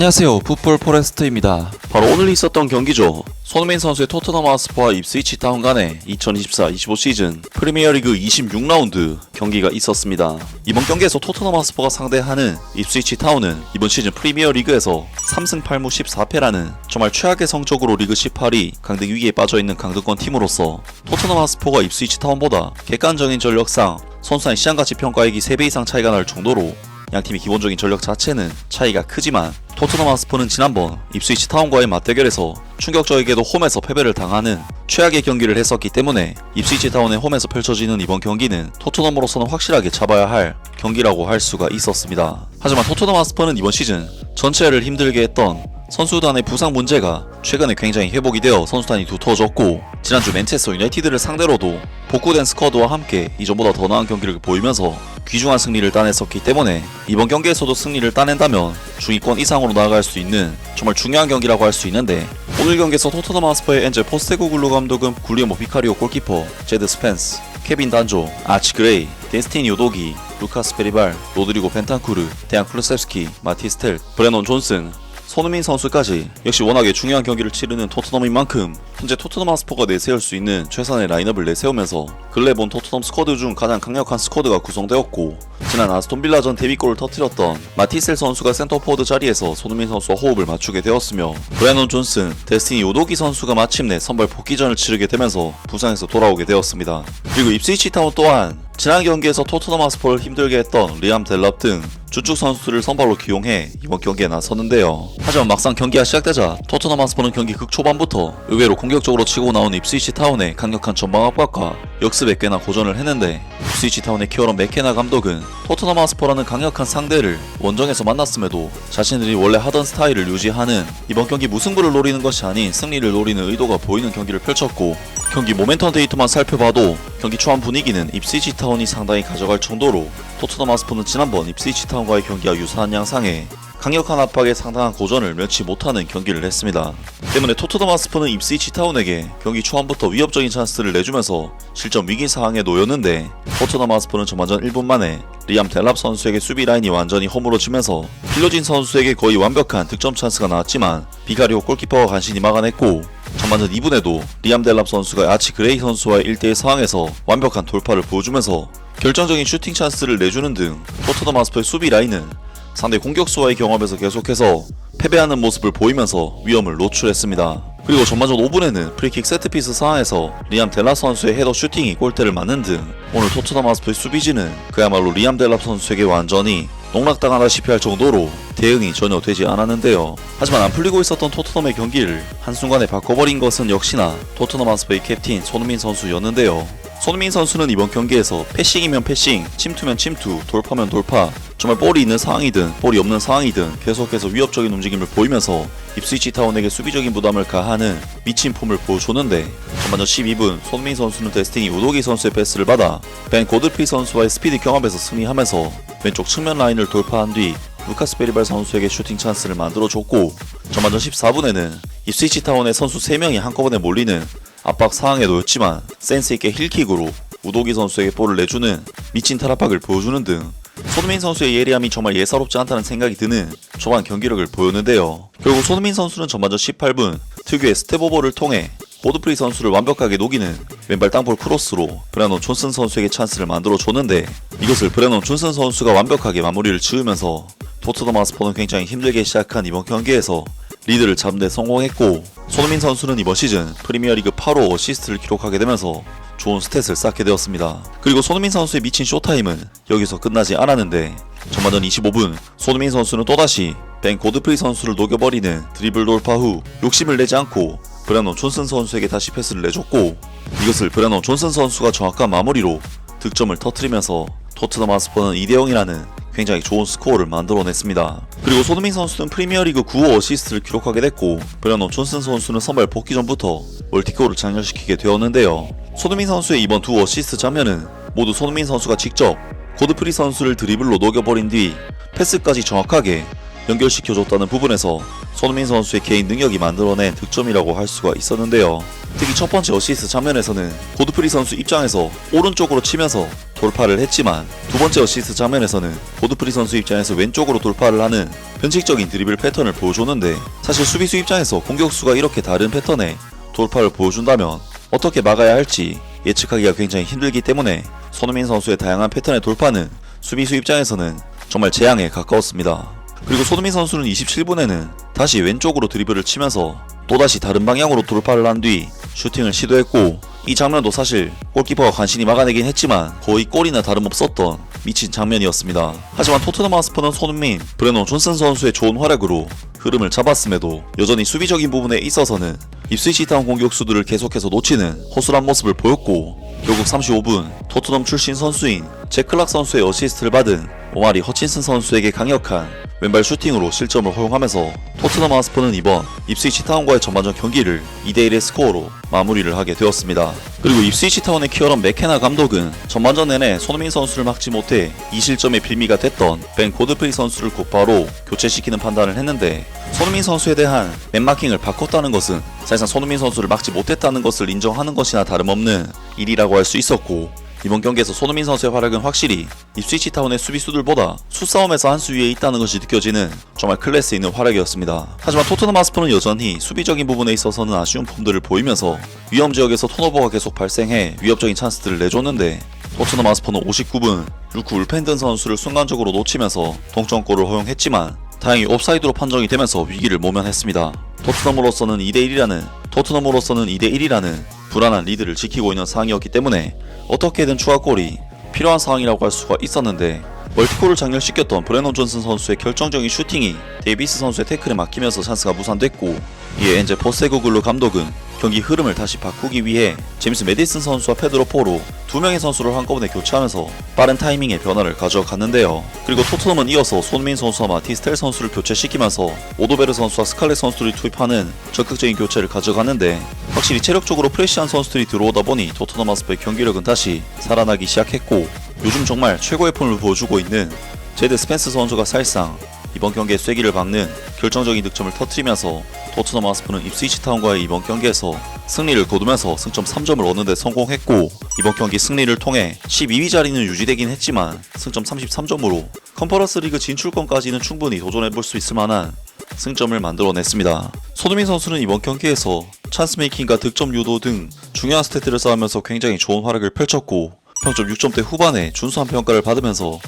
안녕하세요. 풋볼 포레스트입니다. 바로 오늘 있었던 경기죠. 손흥민 선수의 토트넘 하스퍼와 입스위치 타운 간의 2024-25 시즌 프리미어리그 26라운드 경기가 있었습니다. 이번 경기에서 토트넘 하스퍼가 상대하는 입스위치 타운은 이번 시즌 프리미어리그에서 3승 8무 14패라는 정말 최악의 성적으로 리그 18위 강등 위기에 빠져있는 강등권 팀으로서 토트넘 하스퍼가 입스위치 타운보다 객관적인 전력상 선수단의 시장가치 평가액이 3배 이상 차이가 날 정도로 양팀의 기본적인 전력 자체는 차이가 크지만 토트넘 하스퍼는 지난번 입스위치 타운과의 맞대결에서 충격적이게도 홈에서 패배를 당하는 최악의 경기를 했었기 때문에 입스위치 타운의 홈에서 펼쳐지는 이번 경기는 토트넘으로서는 확실하게 잡아야 할 경기라고 할 수가 있었습니다. 하지만 토트넘 하스퍼는 이번 시즌 전체를 힘들게 했던 선수단의 부상 문제가 최근에 굉장히 회복이 되어 선수단이 두터워졌고 지난주 맨체스터 유나이티드를 상대로도 복구된 스쿼드와 함께 이전보다 더 나은 경기를 보이면서 귀중한 승리를 따냈었기 때문에 이번 경기에서도 승리를 따낸다면 중위권 이상으로 나아갈 수 있는 정말 중요한 경기라고 할 수 있는데 오늘 경기에서 토트넘 하스퍼의 엔젤 포스테고글루 감독은 굴리오모 비카리오 골키퍼 제드 스펜스 케빈 단조, 아치 그레이, 데스티니 요도기, 루카스 페리발, 로드리고 펜탄쿠르, 데안 클루셉스키, 마티스텔, 브레논 존슨, 손흥민 선수까지 역시 워낙에 중요한 경기를 치르는 토트넘인 만큼 현재 토트넘 하스퍼가 내세울 수 있는 최선의 라인업을 내세우면서 근래 본 토트넘 스쿼드 중 가장 강력한 스쿼드가 구성되었고 지난 아스톤 빌라전 데뷔골을 터뜨렸던 마티셀 선수가 센터포워드 자리에서 손흥민 선수와 호흡을 맞추게 되었으며 브레논 존슨, 데스티니 요도기 선수가 마침내 선발 복귀전을 치르게 되면서 부상에서 돌아오게 되었습니다. 그리고 입스위치 타운 또한 지난 경기에서 토트넘 하스퍼를 힘들게 했던 리암 델럽 등 주축 선수들을 선발로 기용해 이번 경기에 나섰는데요. 하지만 막상 경기가 시작되자 토트넘 하스퍼는 경기 극초반부터 의외로 공격적으로 치고 나온 입스위치 타운의 강력한 전방 압박과 역습에 꽤나 고전을 했는데 입스위치 타운의 키어런 맥케나 감독은 토트넘 하스퍼라는 강력한 상대를 원정에서 만났음에도 자신들이 원래 하던 스타일을 유지하는 이번 경기 무승부를 노리는 것이 아닌 승리를 노리는 의도가 보이는 경기를 펼쳤고 경기 모멘텀 데이터만 살펴봐도 경기 초반 분위기는 입스위치 타운이 상당히 가져갈 정도로 토트넘 하스퍼는 지난번 입스위치 타운과의 경기와 유사한 양상에 강력한 압박에 상당한 고전을 면치 못하는 경기를 했습니다. 때문에 토트넘 하스퍼는 입스위치 타운에게 경기 초반부터 위협적인 찬스를 내주면서 실점 위기 상황에 놓였는데 토트넘 하스퍼는 전반전 1분 만에 리암 델랍 선수에게 수비 라인이 완전히 허물어지면서 필로진 선수에게 거의 완벽한 득점 찬스가 나왔지만 비가리오 골키퍼가 간신히 막아냈고 전반전 2분에도 리암 델랍 선수가 아치 그레이 선수와의 1대1 상황에서 완벽한 돌파를 보여주면서 결정적인 슈팅 찬스를 내주는 등 토트넘 하스퍼의 수비 라인은 상대 공격수와의 경험에서 계속해서 패배하는 모습을 보이면서 위험을 노출했습니다. 그리고 전반전 5분에는 프리킥 세트피스 상황에서 리암 델랍 선수의 헤더 슈팅이 골대를 맞는 등 오늘 토트넘 하스퍼의 수비진은 그야말로 리암 델랍 선수에게 완전히 농락당하다시피 할 정도로 대응이 전혀 되지 않았는데요. 하지만 안 풀리고 있었던 토트넘의 경기를 한순간에 바꿔버린 것은 역시나 토트넘 하스퍼의 캡틴 손흥민 선수였는데요. 손흥민 선수는 이번 경기에서 패싱이면 패싱, 침투면 침투, 돌파면 돌파, 정말 볼이 있는 상황이든 볼이 없는 상황이든 계속해서 위협적인 움직임을 보이면서 입스위치 타운에게 수비적인 부담을 가하는 미친 폼을 보여줬는데 전반전 12분 손흥민 선수는 데스티니 우도기 선수의 패스를 받아 벤 고드피 선수와의 스피드 경합에서 승리하면서 왼쪽 측면 라인을 돌파한 뒤 루카스 베리발 선수에게 슈팅 찬스를 만들어줬고 전반전 14분에는 입스위치 타운의 선수 3명이 한꺼번에 몰리는 압박 상황에 놓였지만 센스있게 힐킥으로 우도기 선수에게 볼을 내주는 미친 탈압박을 보여주는 등 손흥민 선수의 예리함이 정말 예사롭지 않다는 생각이 드는 초반 경기력을 보였는데요. 결국 손흥민 선수는 전반전 18분 특유의 스텝오버를 통해 고드프리 선수를 완벽하게 녹이는 왼발 땅볼 크로스로 브레논 존슨 선수에게 찬스를 만들어 줬는데 이것을 브레논 존슨 선수가 완벽하게 마무리를 지으면서 토트넘 하스퍼는 굉장히 힘들게 시작한 이번 경기에서 리드를 잡는 데 성공했고 손흥민 선수는 이번 시즌 프리미어리그 8호 어시스트를 기록하게 되면서 좋은 스탯을 쌓게 되었습니다. 그리고 손흥민 선수의 미친 쇼타임은 여기서 끝나지 않았는데 전반전 25분 손흥민 선수는 또다시 벤 고드프리 선수를 녹여버리는 드리블 돌파 후 욕심을 내지 않고 브레논 존슨 선수에게 다시 패스를 내줬고 이것을 브레논 존슨 선수가 정확한 마무리로 득점을 터트리면서 토트넘 하스퍼는 2대0이라는 굉장히 좋은 스코어를 만들어냈습니다. 그리고 손흥민 선수는 프리미어리그 9호 어시스트를 기록하게 됐고 브레논 존슨 선수는 선발 복귀 전부터 멀티골을 장렬시키게 되었는데요. 손흥민 선수의 이번 두 어시스트 장면은 모두 손흥민 선수가 직접 고드프리 선수를 드리블로 녹여버린 뒤 패스까지 정확하게 연결시켜줬다는 부분에서 손흥민 선수의 개인 능력이 만들어낸 득점이라고 할 수가 있었는데요. 특히 첫 번째 어시스트 장면에서는 고드프리 선수 입장에서 오른쪽으로 치면서 돌파를 했지만 두 번째 어시스트 장면에서는 고드프리 선수 입장에서 왼쪽으로 돌파를 하는 변칙적인 드리블 패턴을 보여줬는데 사실 수비수 입장에서 공격수가 이렇게 다른 패턴의 돌파를 보여준다면 어떻게 막아야 할지 예측하기가 굉장히 힘들기 때문에 손흥민 선수의 다양한 패턴의 돌파는 수비수 입장에서는 정말 재앙에 가까웠습니다. 그리고 손흥민 선수는 27분에는 다시 왼쪽으로 드리블을 치면서 또다시 다른 방향으로 돌파를 한 뒤 슈팅을 시도했고 이 장면도 사실 골키퍼가 간신히 막아내긴 했지만 거의 골이나 다름없었던 미친 장면이었습니다. 하지만 토트넘 하스퍼는 손흥민, 브레노 존슨 선수의 좋은 활약으로 흐름을 잡았음에도 여전히 수비적인 부분에 있어서는 입스위치 타운 공격수들을 계속해서 놓치는 허술한 모습을 보였고 결국 35분 토트넘 출신 선수인 제클락 선수의 어시스트를 받은 오마리 허친슨 선수에게 강력한 왼발 슈팅으로 실점을 허용하면서 토트넘 하스퍼는 이번 입스위치 타운과의 전반전 경기를 2대1의 스코어로 마무리를 하게 되었습니다. 그리고 입스위치 타운의 키어런 맥케나 감독은 전반전 내내 손흥민 선수를 막지 못해 이 실점의 빌미가 됐던 벤 고드프리 선수를 곧바로 교체시키는 판단을 했는데 손흥민 선수에 대한 맨마킹을 바꿨다는 것은 사실상 손흥민 선수를 막지 못했다는 것을 인정하는 것이나 다름없는 일이라고 할 수 있었고 이번 경기에서 손흥민 선수의 활약은 확실히 입스위치 타운의 수비수들보다 수싸움에서 한 수 위에 있다는 것이 느껴지는 정말 클래스 있는 활약이었습니다. 하지만 토트넘 하스퍼는 여전히 수비적인 부분에 있어서는 아쉬운 폼들을 보이면서 위험 지역에서 턴오버가 계속 발생해 위협적인 찬스들을 내줬는데 토트넘 하스퍼는 59분 루크 울펜든 선수를 순간적으로 놓치면서 동점골을 허용했지만 다행히 옵사이드로 판정이 되면서 위기를 모면했습니다. 토트넘으로서는 2대1이라는 토트넘으로서는 2대1이라는 불안한 리드를 지키고 있는 상황이었기 때문에 어떻게든 추가골이 필요한 상황이라고 할 수가 있었는데 멀티골을 장렬시켰던 브레논 존슨 선수의 결정적인 슈팅이 데이비스 선수의 태클에 막히면서 찬스가 무산됐고 이에 엔제 포세고글루 감독은 경기 흐름을 다시 바꾸기 위해 제임스 메디슨 선수와 페드로 포로 두 명의 선수를 한꺼번에 교체하면서 빠른 타이밍의 변화를 가져갔는데요. 그리고 토트넘은 이어서 손민 선수와 마티스텔 선수를 교체시키면서 오도베르 선수와 스칼렛 선수를 투입하는 적극적인 교체를 가져갔는데 확실히 체력적으로 프레시한 선수들이 들어오다 보니 토트넘 하스퍼의 경기력은 다시 살아나기 시작했고 요즘 정말 최고의 폼을 보여주고 있는 제드 스펜스 선수가 사실상 이번 경기에 쐐기를 박는 결정적인 득점을 터트리면서 토트넘 하스퍼는 입스위치 타운과의 이번 경기에서 승리를 거두면서 승점 3점을 얻는데 성공했고 이번 경기 승리를 통해 12위 자리는 유지되긴 했지만 승점 33점으로 컨퍼런스 리그 진출권까지는 충분히 도전해볼 수 있을 만한 승점을 만들어냈습니다. 손흥민 선수는 이번 경기에서 찬스 메이킹과 득점 유도 등 중요한 스태트를 쌓으면서 굉장히 좋은 활약을 펼쳤고 평점 6점대 후반에 준수한 평가를 받으면서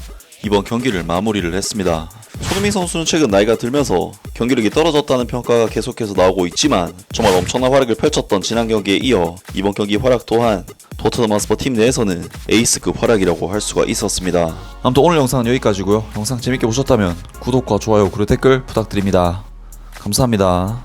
이번 경기를 마무리를 했습니다. 손흥민 선수는 최근 나이가 들면서 경기력이 떨어졌다는 평가가 계속해서 나오고 있지만 정말 엄청난 활약을 펼쳤던 지난 경기에 이어 이번 경기 활약 또한 토트넘 하스퍼 팀 내에서는 에이스급 활약이라고 할 수가 있었습니다. 아무튼 오늘 영상은 여기까지고요. 영상 재밌게 보셨다면 구독과 좋아요 그리고 댓글 부탁드립니다. 감사합니다.